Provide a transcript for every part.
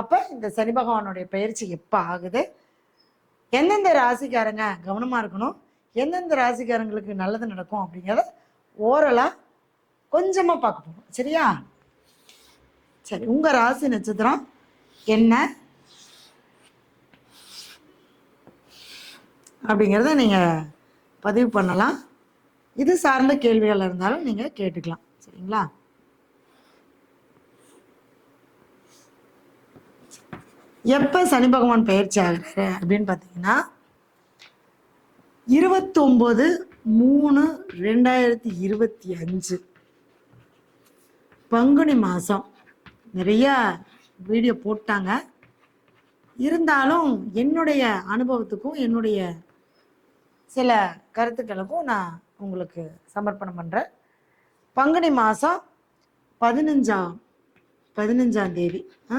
அப்போ இந்த சனி பகவானுடைய பயிற்சி எப்போ ஆகுது? எந்தெந்த ராசிக்காரங்க கவனமாக இருக்கணும்? எந்தெந்த ராசிக்காரங்களுக்கு நல்லது நடக்கும் அப்படிங்கிறத ஓரலாக கொஞ்சமாக பார்க்க போகணும் சரியா? சரி உங்கள் ராசி நட்சத்திரம் என்ன? அப்படிங்கிறத நீங்கள் பதிவு பண்ணலாம். இது சார்ந்த கேள்விகள் இருந்தாலும் நீங்கள் கேட்டுக்கலாம். சரிங்களா? எப்போ சனி பகவான் பயிற்சி ஆகிறாரு அப்படின்னு பார்த்தீங்கன்னா இருபத்தொம்போது மூணு ரெண்டாயிரத்தி இருபத்தி அஞ்சு. பங்குனி மாதம் நிறையா வீடியோ போட்டாங்க. இருந்தாலும் என்னுடைய அனுபவத்துக்கும் என்னுடைய சில கருத்துக்களுக்கும் நான் உங்களுக்கு சமர்ப்பணம் பண்ணுறேன் பங்குனி மாதம் பதினஞ்சாம் பதினஞ்சாம் தேதி. ஆ?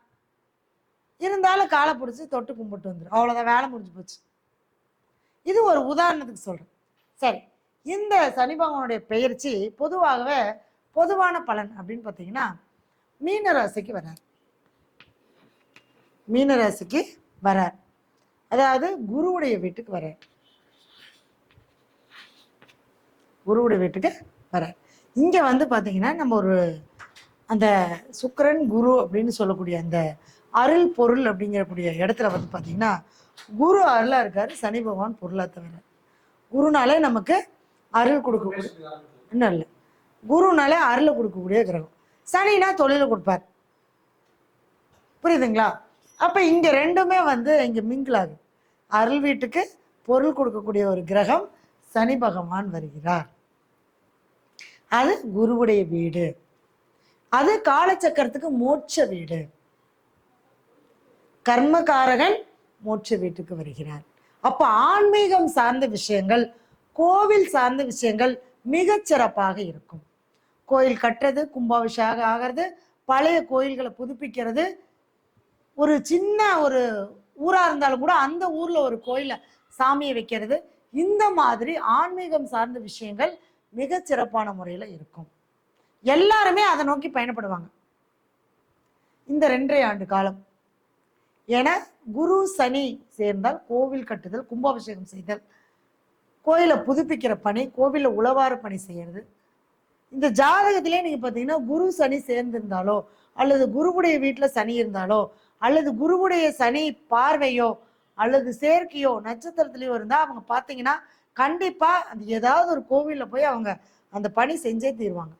இருந்தாலும் காலை பிடிச்சி தொட்டு கும்பிட்டு வந்துடும் அவ்வளோதான் வேலை முடிஞ்சு போச்சு. இது ஒரு உதாரணத்துக்கு சொல்கிறேன் சரி இந்த சனி பகவானுடைய பெயர்ச்சி பொதுவாகவே பொதுவான பலன் அப்படின்னு பார்த்தீங்கன்னா மீன ராசிக்கு வரார். மீன ராசிக்கு வரார். அதாவது குருவுடைய வீட்டுக்கு வரார். குருவுடைய வீட்டுக்கு வரார். இங்கே வந்து பார்த்தீங்கன்னா நம்ம ஒரு அந்த சுக்கிரன் குரு அப்படின்னு சொல்லக்கூடிய அந்த அருள் பொருள் அப்படிங்கிறக்கூடிய இடத்துல வந்து பார்த்தீங்கன்னா குரு அருளாக இருக்காரு சனி பகவான் பொருளாக தவிர. குருனாலே நமக்கு அருள் கொடுக்கக்கூடிய இன்னும் இல்லை. குருனாலே அருளை கொடுக்கக்கூடிய கிரகம். சனினா தொழிலை கொடுப்பார். புரியுதுங்களா? அப்போ இங்கே ரெண்டுமே வந்து இங்கே மிங்கிள் ஆகுது. அருள் வீட்டுக்கு பொருள் கொடுக்கக்கூடிய ஒரு கிரகம் சனி பகவான் வருகிறார். அது குருவுடைய வீடு. அது காலச்சக்கரத்துக்கு மோட்ச வீடு. கர்மகாரகன் மோட்ச வீட்டுக்கு வருகிறார் அப்ப ஆன்மீகம் சார்ந்த விஷயங்கள் கோவில் சார்ந்த விஷயங்கள் மிக சிறப்பாக இருக்கும். கோயில் கட்டுறது கும்பாபிஷேகம் ஆகிறது பழைய கோயில்களை புதுப்பிக்கிறது. ஒரு சின்ன ஒரு ஊரா இருந்தாலும் கூட அந்த ஊர்ல ஒரு கோயில சாமியை வைக்கிறது. இந்த மாதிரி ஆன்மீகம் சார்ந்த விஷயங்கள் மிக சிறப்பான முறையில இருக்கும். எல்லாருமே அதை நோக்கி பயணப்படுவாங்க. இந்த ரெண்டரை ஆண்டு காலம். என குரு சனி சேர்ந்தால் கோவில் கட்டுதல் கும்பாபிஷேகம் செய்தல் கோயிலை புதுப்பிக்கிற பணி கோவிலில் உழவார பணி செய்யறது. இந்த ஜாதகத்திலே நீங்கள் பார்த்தீங்கன்னா குரு சனி சேர்ந்திருந்தாலோ அல்லது குருவுடைய வீட்டில் சனி இருந்தாலோ அல்லது குருவுடைய சனி பார்வையோ அல்லது சேர்க்கையோ நட்சத்திரத்துலையோ இருந்தால் அவங்க பார்த்தீங்கன்னா கண்டிப்பாக அந்த ஏதாவது ஒரு கோவிலில் போய் அவங்க அந்த பணி செஞ்சே தீருவாங்க.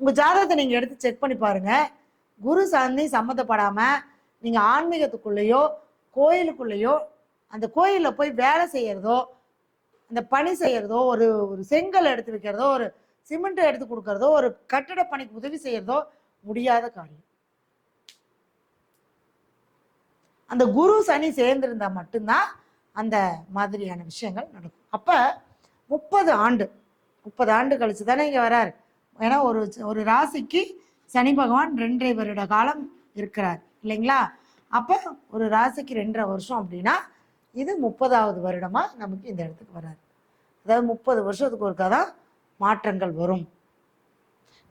உங்கள் ஜாதகத்தை நீங்கள் எடுத்து செக் பண்ணி பாருங்க. குரு சனி சம்மந்தப்படாமல் நீங்கள் ஆன்மீகத்துக்குள்ளேயோ கோயிலுக்குள்ளேயோ அந்த கோயிலில் போய் வேலை செய்யறதோ அந்த பணி செய்யறதோ ஒரு ஒரு செங்கல் எடுத்து வைக்கிறதோ ஒரு சிமெண்ட் எடுத்து கொடுக்கறதோ ஒரு கட்டிட பணிக்கு உதவி செய்யறதோ முடியாத காரியம். அந்த குரு சனி சேர்ந்திருந்தா மட்டும்தான் அந்த மாதிரியான விஷயங்கள் நடக்கும். அப்ப முப்பது ஆண்டு முப்பது ஆண்டு கழிச்சு தானே இங்க வராரு. ஏன்னா ஒரு ஒரு ராசிக்கு சனி பகவான் ரெண்டரை வருட காலம் இருக்கிறார். இல்லைங்களா? அப்போ ஒரு ராசிக்கு ரெண்டரை வருஷம் அப்படின்னா இது முப்பதாவது வருடமா நமக்கு இந்த இடத்துக்கு வராது. அதாவது முப்பது வருஷத்துக்கு ஒருக்கா தான் மாற்றங்கள் வரும்.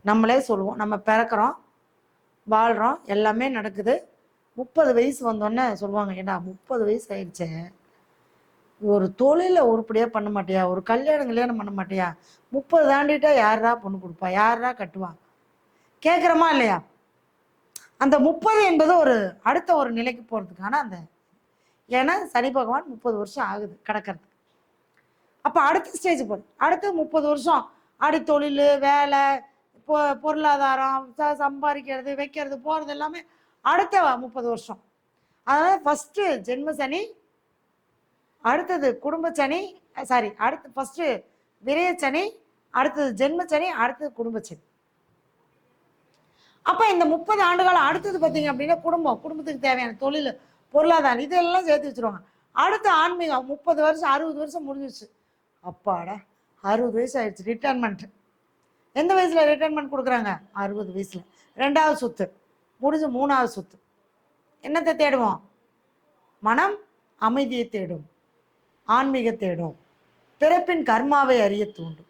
நம்மளே சொல்லுவோம் நம்ம பிறக்கிறோம் வாழ்கிறோம் எல்லாமே நடக்குது. முப்பது வயசு வந்தோடனே சொல்லுவாங்க ஏன்னா முப்பது வயசு ஆயிடுச்சே? ஒரு தொழிலை உருப்படியாக பண்ண மாட்டியா? ஒரு கல்யாணம் கல்யாணம் பண்ண மாட்டியா? முப்பது தாண்டிட்டா யாரா பொண்ணு கொடுப்பா? யாரா கட்டுவா? கேட்குறமா இல்லையா? அந்த முப்பது என்பது ஒரு அடுத்த ஒரு நிலைக்கு போகிறதுக்கான அந்த ஏன்னா சனி பகவான் முப்பது வருஷம் ஆகுது கிடக்கிறதுக்கு. அப்போ அடுத்த ஸ்டேஜ் போகுது அடுத்து முப்பது வருஷம். அடி தொழில் வேலை பொ பொருளாதாரம் ச சம்பாதிக்கிறது வைக்கிறது போகிறது எல்லாமே அடுத்த முப்பது வருஷம். அதனால் ஃபஸ்ட்டு ஜென்ம சனி அடுத்தது குடும்ப சனி சாரி அடுத்து ஃபஸ்ட்டு விரய சனி அடுத்தது ஜென்ம சனி அடுத்தது குடும்ப சனி. அப்போ இந்த முப்பது ஆண்டுகாலம் அடுத்தது பார்த்தீங்க அப்படின்னா குடும்பம் குடும்பத்துக்கு தேவையான தொழில் பொருளாதாரம் இதெல்லாம் சேர்த்து வச்சிருவாங்க. அடுத்த ஆன்மீகம் முப்பது வருஷம் அறுபது வருஷம் முடிஞ்சிச்சு அப்பாடா அறுபது வயசு ஆயிடுச்சு ரிட்டைர்மெண்ட் எந்த வயசில் ரிட்டைர்மெண்ட் கொடுக்குறாங்க? அறுபது வயசில். ரெண்டாவது சொத்து முடிஞ்சு மூணாவது சொத்து. என்னத்தை தேடுவோம்? மனம் அமைதியை தேடும் ஆன்மீக தேடும் பிறப்பின் கர்மாவை அறிய தூண்டும்.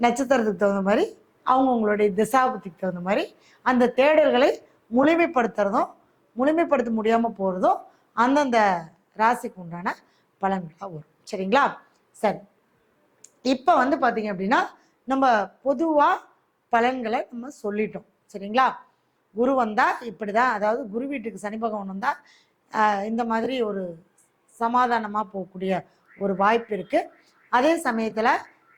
நட்சத்திரத்துக்கு தகுந்த மாதிரி அவங்கவுங்களுடைய திசாபுத்திக்கு தகுந்த மாதிரி அந்த தேடல்களை முழுமைப்படுத்துறதும் முழுமைப்படுத்த முடியாமல் போகிறதும் அந்தந்த ராசிக்கு உண்டான பலன்களாக வரும். சரிங்களா? சரி. இப்போ வந்து பார்த்தீங்க அப்படின்னா நம்ம பொதுவாக பலன்களை நம்ம சொல்லிட்டோம். சரிங்களா? குரு வந்தால் இப்படி தான் அதாவது குரு வீட்டுக்கு சனி பகவான் வந்தால் இந்த மாதிரி ஒரு சமாதானமாக போகக்கூடிய ஒரு வாய்ப்பு இருக்குது அதே சமயத்தில்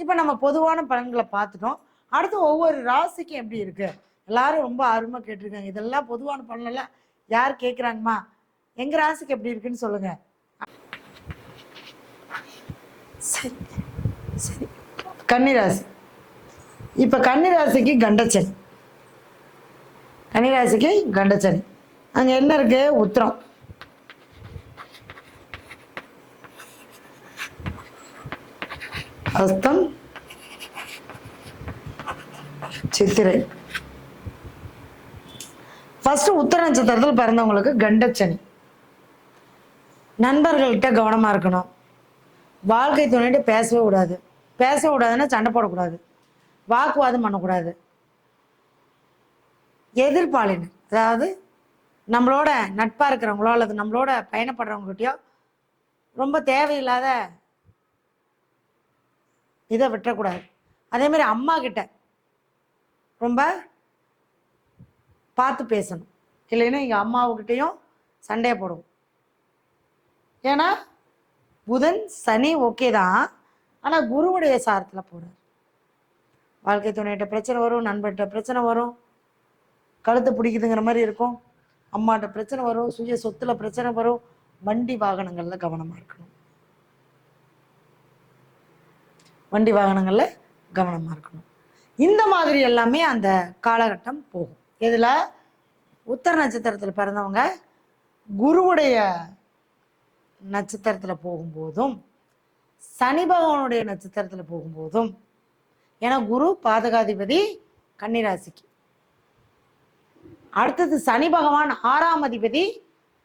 இப்போ நம்ம பொதுவான பலன்களை பார்த்துட்டோம். அடுத்து ஒவ்வொரு ராசிக்கும் எப்படி இருக்கு? எல்லாரும் ரொம்ப ஆர்வமாக கேட்டிருக்காங்க. இதெல்லாம் பொதுவான பலனெல்லாம் யார் கேட்குறாங்கம்மா எங்கள் ராசிக்கு எப்படி இருக்குன்னு சொல்லுங்க. சரி. சரி. கன்னிராசி. இப்போ கன்னிராசிக்கு கண்டச்சனி. கன்னிராசிக்கு கண்டச்சனி. அங்கே என்ன இருக்கு? உத்திரம். அஸ்தம் சித்திரை. ஃபர்ஸ்ட் உத்தர நட்சத்திரத்தில் பிறந்தவங்களுக்கு கண்டச்சனி. நண்பர்கள்கிட்ட கவனமா இருக்கணும். வாழ்க்கை துணைட்டு பேசவே கூடாது. பேசவே கூடாதுன்னா சண்டை போடக்கூடாது. வாக்குவாதம் பண்ணக்கூடாது. எதிர்பாலினர் அதாவது நம்மளோட நட்பாக இருக்கிறவங்களோ அல்லது நம்மளோட பயணப்படுறவங்ககிட்டயோ ரொம்ப தேவையில்லாத இதை விட்டுறக்கூடாது அதே மாதிரி அம்மா கிட்ட ரொம்ப பார்த்து பேசணும். இல்லைன்னா எங்கள் அம்மாவுக்கிட்டேயும் சண்டையை போடுவோம். ஏன்னா புதன் சனி ஓகே தான். ஆனால் குருவுடைய சாரத்தில் போகிறார் வாழ்க்கை துணையிட்ட பிரச்சனை வரும் நண்பர்கிட்ட பிரச்சனை வரும் கழுத்தை பிடிக்குதுங்கிற மாதிரி இருக்கும். அம்மாட்ட பிரச்சனை வரும் சுய சொத்துல பிரச்சனை வரும். வண்டி வாகனங்களில் கவனமாக இருக்கணும். வண்டி வாகனங்களில் கவனமாக இருக்கணும். இந்த மாதிரி எல்லாமே அந்த காலகட்டம் போகும். இதில் உத்தர நட்சத்திரத்தில் பிறந்தவங்க குருவுடைய நட்சத்திரத்தில் போகும்போதும் சனி பகவானுடைய நட்சத்திரத்தில் போகும்போதும் ஏன்னா குரு பாதகாதிபதி கன்னிராசிக்கு. அடுத்தது சனி பகவான் ஆறாம் அதிபதி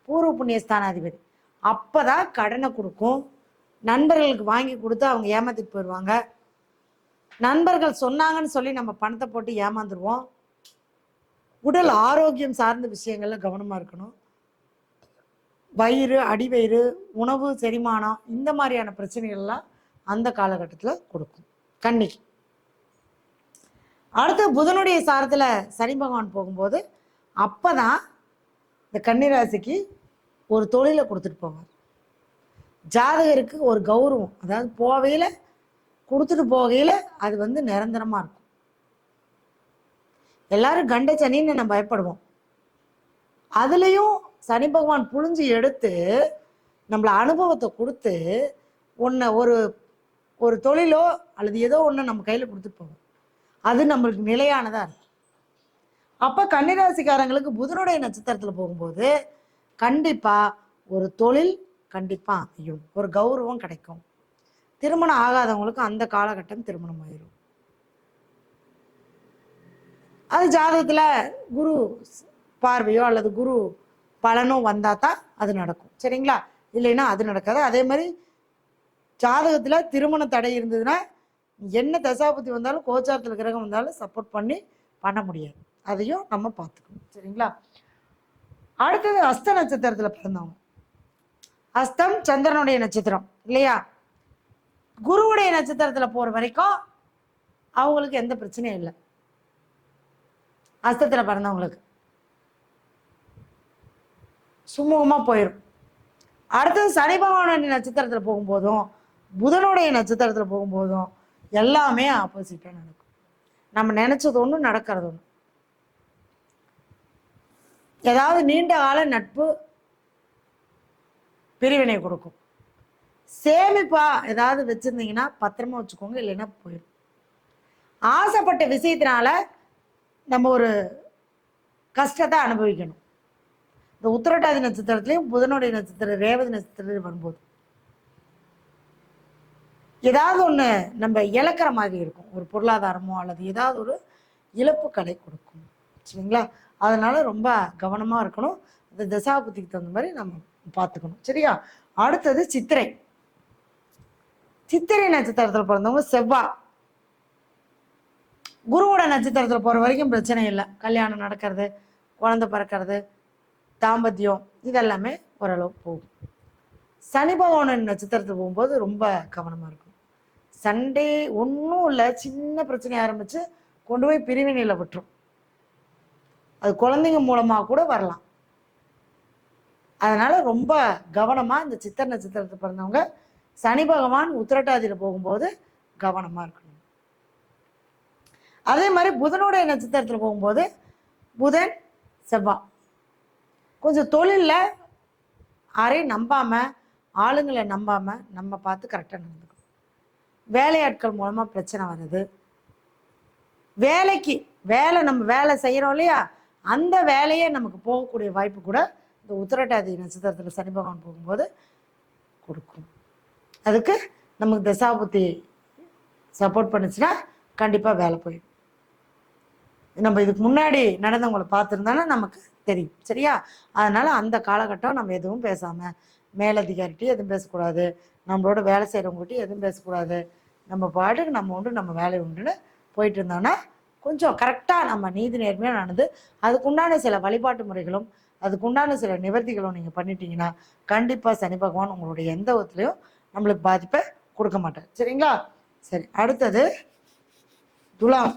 பூர்வ புண்ணியஸ்தானாதிபதி. அப்பதான் கடனை கொடுக்கும். நண்பர்களுக்கு வாங்கி கொடுத்து அவங்க ஏமாத்திட்டு போயிடுவாங்க நண்பர்கள் சொன்னாங்கன்னு சொல்லி நம்ம பணத்தை போட்டு ஏமாந்துருவோம். உடல் ஆரோக்கியம் சார்ந்த விஷயங்கள்ல கவனமா இருக்கணும். வயிறு அடிவயிறு உணவு செரிமானம் இந்த மாதிரியான பிரச்சனைகள்லாம் அந்த காலகட்டத்தில் கொடுக்கும். கன்னிக்கு அடுத்து புதனுடைய சாரத்தில் சனி பகவான் போகும்போது அப்பதான் இந்த கன்னிராசிக்கு ஒரு தொழிலை கொடுத்துட்டு போவார். ஜாதகருக்கு ஒரு கௌரவம். அதாவது போவையில் கொடுத்துட்டு போகையில் அது வந்து நிரந்தரமாக இருக்கும். எல்லாரும் கண்ட சனின்னு நம்ம பயப்படுவோம்? அதுலேயும் சனி பகவான் புழிஞ்சு எடுத்து நம்மள அனுபவத்தை கொடுத்து ஒன்றை ஒரு ஒரு தொழிலோ அல்லது ஏதோ ஒன்று நம்ம கையில் கொடுத்துட்டு போகும் அது நம்மளுக்கு நிலையானதாக இருக்கும். அப்போ கன்னிராசிக்காரங்களுக்கு புதனுடைய நட்சத்திரத்தில் போகும்போது கண்டிப்பாக ஒரு தொழில் கண்டிப்பாக ஐயோ ஒரு கௌரவம் கிடைக்கும். திருமணம் ஆகாதவங்களுக்கு அந்த காலகட்டம் திருமணம் ஆயிரும். அது ஜாதகத்தில் குரு பார்வையோ அல்லது குரு பலனோ வந்தால் தான் அது நடக்கும். சரிங்களா? இல்லைன்னா அது நடக்காது. அதே மாதிரி ஜாதகத்தில் திருமண தடை இருந்ததுன்னா என்ன தசாபதி வந்தாலும் கோச்சாரத்தில் கிரகம் வந்தாலும் சப்போர்ட் பண்ணி பண்ண முடியாது. அதையும் நம்ம பார்த்துக்கணும். சரிங்களா? அடுத்தது அஸ்த நட்சத்திரத்தில் பிறந்தவங்க. அஸ்தம் சந்திரனுடைய நட்சத்திரம் இல்லையா? குருவுடைய நட்சத்திரத்தில் போகிற வரைக்கும் அவங்களுக்கு எந்த பிரச்சனையும் இல்லை. அஸ்தத்தில் பிறந்தவங்களுக்கு. சுமூகமாக போயிடும் அடுத்தது சனி பகவானுடைய நட்சத்திரத்தில் போகும்போதும் புதனுடைய நட்சத்திரத்தில் போகும்போதும் எல்லாமே ஆப்போசிட்டாக நடக்கும். நம்ம நினச்சது ஒன்று நடக்கிறது ஒன்று ஏதாவது நீண்ட கால நட்பு பிரிவினை கொடுக்கும். சேமிப்பா ஏதாவது வச்சுருந்தீங்கன்னா பத்திரமா வச்சுக்கோங்க இல்லைன்னா போயிடும் ஆசைப்பட்ட விஷயத்தினால நம்ம ஒரு கஷ்டத்தை அனுபவிக்கணும். இந்த உத்திரட்டாதி நட்சத்திரத்துலையும் புதனுடைய நட்சத்திரம் ரேவதி நட்சத்திரத்துலையும் வரும்போது. ஏதாவது ஒன்று நம்ம இழக்கிற மாதிரி இருக்கும். ஒரு பொருளாதாரமோ அல்லது ஏதாவது ஒரு இழப்பு கலை கொடுக்கும். சரிங்களா? அதனால ரொம்ப கவனமாக இருக்கணும். அந்த தசாபுத்திக்கு தகுந்த மாதிரி நம்ம பார்த்துக்கணும். சரியா? அடுத்தது சித்திரை. சித்திரை நட்சத்திரத்தில் பிறந்தவங்க செவ்வா. குருவோட நட்சத்திரத்தில் போகிற வரைக்கும் பிரச்சனை இல்லை. கல்யாணம் நடக்கிறது குழந்தை பிறக்கிறது தாம்பத்தியம் இதெல்லாமே ஓரளவு போகும். சனி பகவானின் நட்சத்திரத்தில் போகும்போது ரொம்ப கவனமாக இருக்கும். சண்டே ஒன்றும் இல்லை. சின்ன பிரச்சனை ஆரம்பித்து கொண்டு போய் பிரிவினையில் விட்டுரும். அது குழந்தைங்க மூலமாக கூட வரலாம். அதனால் ரொம்ப கவனமாக இந்த சித்திர நட்சத்திரத்தில் பிறந்தவங்க சனி பகவான் உத்திரட்டாதியில் போகும்போது கவனமாக இருக்கணும். அதே மாதிரி புதனுடைய நட்சத்திரத்தில் போகும்போது புதன் செவ்வாய் கொஞ்சம் தொழிலில் யாரையும் நம்பாமல் ஆளுங்களை நம்பாமல் நம்ம பார்த்து கரெக்டாக நடந்துக்கணும். வேலையாட்கள் மூலமாக பிரச்சனை வருது. வேலைக்கு வேலை நம்ம வேலை செய்கிறோம் இல்லையா? அந்த வேலையே நமக்கு போகக்கூடிய வாய்ப்பு கூட இந்த உத்திரட்டாதி நட்சத்திரத்தில் சனி பகவான் போகும்போது கொடுக்கும். அதுக்கு நமக்கு தசாபுத்தி சப்போர்ட் பண்ணுச்சுன்னா கண்டிப்பாக வேலை போயிடும். நம்ம இதுக்கு முன்னாடி நடந்தவங்களை பார்த்துருந்தாலும் நமக்கு தெரியும். சரியா? அதனால் அந்த காலகட்டம் நம்ம எதுவும் பேசாமல் மேலதிகாரிட்டையும் எதுவும் பேசக்கூடாது. நம்மளோட வேலை செய்கிறவங்ககிட்டையும் எதுவும் பேசக்கூடாது. நம்ம பாட்டுக்கு நம்ம உண்டு நம்ம வேலை உண்டுன்னு போயிட்டு இருந்தோம்னா கொஞ்சம் கரெக்டாக நம்ம நீதி நேர்மையாக நடந்து அதுக்குண்டான சில வழிபாட்டு முறைகளும் அதுக்குண்டான சில நிவர்த்திகளும் நீங்கள் பண்ணிட்டீங்கன்னா கண்டிப்பாக சனி பகவான் உங்களுடைய எந்த விதத்துலையும் நம்மளுக்கு பாதிப்பை கொடுக்க மாட்டார். சரிங்களா? சரி அடுத்தது துலாம்.